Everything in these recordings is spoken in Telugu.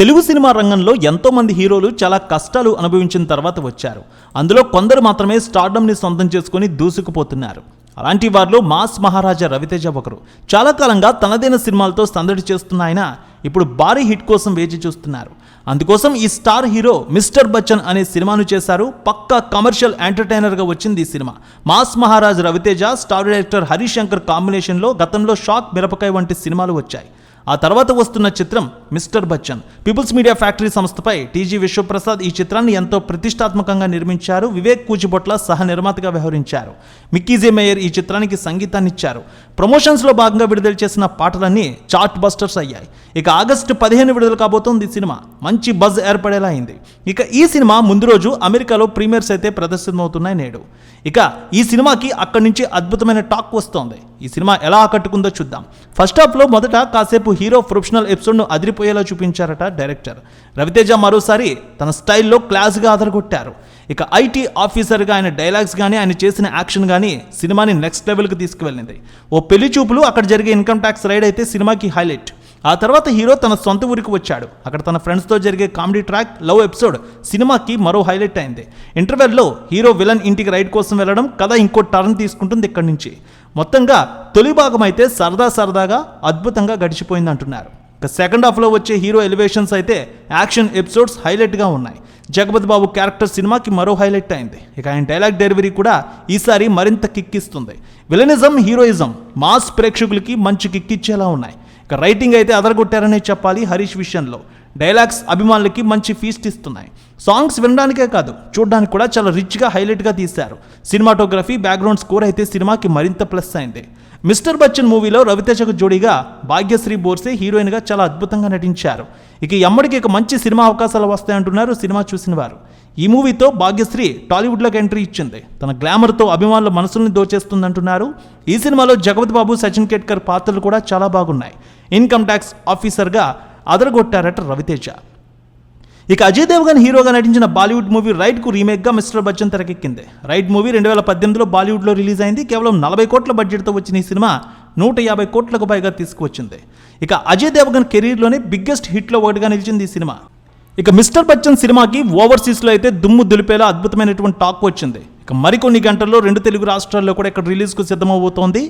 తెలుగు సినిమా రంగంలో ఎంతో మంది హీరోలు చాలా కష్టాలు అనుభవించిన తర్వాత వచ్చారు. అందులో కొందరు మాత్రమే స్టార్డమ్ని సొంతం చేసుకుని దూసుకుపోతున్నారు. అలాంటి వారిలో మాస్ మహారాజా రవితేజ ఒకరు. చాలా కాలంగా తనదైన సినిమాలతో సందడి చేస్తున్న ఆయన ఇప్పుడు భారీ హిట్ కోసం వేచి చూస్తున్నారు. అందుకోసం ఈ స్టార్ హీరో మిస్టర్ బచ్చన్ అనే సినిమాను చేశారు. పక్కా కమర్షియల్ ఎంటర్టైనర్గా వచ్చింది ఈ cinema. Mass Maharaj Ravi Teja star director Harish Shankar కాంబినేషన్లో గతంలో షాక్ మిరపకాయ వంటి సినిమాలు వచ్చాయి. ఆ తర్వాత వస్తున్న చిత్రం mister Bachchan. People's media factory సంస్థపై టీజీ విశ్వప్రసాద్ ఈ చిత్రాన్ని ఎంతో ప్రతిష్టాత్మకంగా నిర్మించారు. వివేక్ కూచిబొట్ల సహ నిర్మాతగా వ్యవహరించారు. మిక్కీజే మేయర్ ఈ చిత్రానికి సంగీతాన్ని ఇచ్చారు ప్రమోషన్స్లో భాగంగా విడుదల చేసిన పాటలన్నీ చార్ట్ బస్టర్స్ అయ్యాయి. ఇక ఆగస్టు పదిహేను విడుదల కాబోతోంది ఈ సినిమా. మంచి బజ్ ఏర్పడేలా అయింది. ఇక ఈ సినిమా ముందు రోజు అమెరికాలో ప్రీమియర్స్ అయితే ప్రదర్శనమవుతున్నాయి నేడు. ఇక ఈ సినిమాకి అక్కడి నుంచి అద్భుతమైన టాక్ వస్తోంది. ఈ సినిమా ఎలా ఆకట్టుకుందో చూద్దాం. ఫస్ట్ హాఫ్లో మొదట కాసేపు హీరో ప్రొఫెషనల్ ఎపిసోడ్ను అదిరిపోయేలా చూపించారట డైరెక్టర్. రవితేజ మరోసారి తన స్టైల్లో క్లాస్గా అదరగొట్టారు. ఇక ఐటీ ఆఫీసర్గా ఆయన డైలాగ్స్ కానీ ఆయన చేసిన యాక్షన్ కానీ సినిమాని నెక్స్ట్ లెవెల్కి తీసుకువెళ్ళింది. ఓ పెళ్ళి చూపులు అక్కడ జరిగే ఇన్కమ్ ట్యాక్స్ రైడ్ అయితే సినిమాకి హైలైట్. ఆ తర్వాత హీరో తన సొంత ఊరికి వచ్చాడు. అక్కడ తన ఫ్రెండ్స్తో జరిగే కామెడీ ట్రాక్ లవ్ ఎపిసోడ్ సినిమాకి మరో హైలైట్ అయింది. ఇంటర్వెల్లో హీరో విలన్ ఇంటికి రైడ్ కోసం వెళ్ళడం కథ ఇంకో టర్న్ తీసుకుంటుంది ఇక్కడి నుంచి. మొత్తంగా తొలి భాగం అయితే సరదా సరదాగా అద్భుతంగా గడిచిపోయింది అంటున్నారు ఇక సెకండ్ హాఫ్లో వచ్చే హీరో ఎలివేషన్స్ అయితే యాక్షన్ ఎపిసోడ్స్ హైలైట్గా ఉన్నాయి. జగపతి బాబు క్యారెక్టర్ సినిమాకి మరో హైలైట్ అయింది. ఇక ఆయన డైలాగ్ డెలివరీ కూడా ఈసారి మరింత కిక్కిస్తుంది. విలనిజం హీరోయిజం మాస్ ప్రేక్షకులకి మంచి కిక్కిచ్చేలా ఉన్నాయి. ఇక రైటింగ్ అయితే అదరగొట్టారనే చెప్పాలి హరీష్ విషయంలో. డైలాగ్స్ అభిమానులకి మంచి ఫీస్ట్ ఇస్తున్నాయి. సాంగ్స్ వినడానికే కాదు చూడడానికి కూడా చాలా రిచ్గా హైలైట్గా తీశారు. సినిమాటోగ్రఫీ బ్యాక్గ్రౌండ్ స్కోర్ అయితే సినిమాకి మరింత ప్లస్ అయింది. మిస్టర్ బచ్చన్ మూవీలో రవితేజకు జోడీగా భాగ్యశ్రీ బోర్సే హీరోయిన్గా చాలా అద్భుతంగా నటించారు. ఇక ఎమ్మడికి ఇక మంచి సినిమా అవకాశాలు వస్తాయంటున్నారు సినిమా చూసిన వారు. ఈ మూవీతో భాగ్యశ్రీ టాలీవుడ్లోకి ఎంట్రీ ఇచ్చింది. తన గ్లామర్తో అభిమానుల మనసుల్ని దోచేస్తుందంటున్నారు. ఈ సినిమాలో జగపతి బాబు సచిన్ కేట్కర్ పాత్రలు కూడా చాలా బాగున్నాయి. ఇన్కమ్ ట్యాక్స్ ఆఫీసర్గా అదరగొట్టారట రవితేజ. ఇక అజయ్ దేవగన్ హీరోగా నటించిన బాలీవుడ్ మూవీ రైడ్కు రీమేక్గా మిస్టర్ బచ్చన్ తెరకెక్కింది. రైడ్ మూవీ రెండు వేల పద్దెనిమిదిలో బాలీవుడ్లో రిలీజ్ అయింది. కేవలం నలభై కోట్ల బడ్జెట్తో వచ్చిన ఈ సినిమా నూట యాభై కోట్లకు పైగా తీసుకువచ్చింది. ఇక అజయ్ దేవగన్ కెరీర్లోనే బిగ్గెస్ట్ హిట్లో ఒకటిగా నిలిచింది ఈ సినిమా. ఇక మిస్టర్ బచ్చన్ సినిమాకి ఓవర్సీస్లో అయితే దుమ్ము దులిపేలా అద్భుతమైనటువంటి టాక్ వచ్చింది. మరికొన్ని గంటల్లో రెండు తెలుగు రాష్ట్రాల్లో కూడా ఇక్కడ రిలీజ్కు సిద్ధమవుతోంది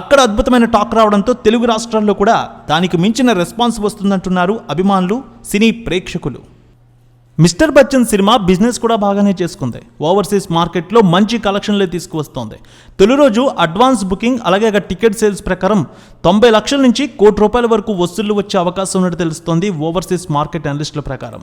అక్కడ అద్భుతమైన టాక్ రావడంతో తెలుగు రాష్ట్రాల్లో కూడా దానికి మించిన రెస్పాన్స్ వస్తుందంటున్నారు అభిమానులు సినీ ప్రేక్షకులు. మిస్టర్ బచ్చన్ సినిమా బిజినెస్ కూడా బాగానే చేసుకుంది. ఓవర్సీస్ మార్కెట్లో మంచి కలెక్షన్లే తీసుకువస్తోంది. తొలి రోజు అడ్వాన్స్ బుకింగ్ అలాగే ఇక టికెట్ సేల్స్ ప్రకారం తొంభై లక్షల నుంచి కోటి రూపాయల వరకు వసూళ్ళు వచ్చే అవకాశం ఉన్నట్టు తెలుస్తోంది ఓవర్సీస్ మార్కెట్ అనలిస్టుల ప్రకారం.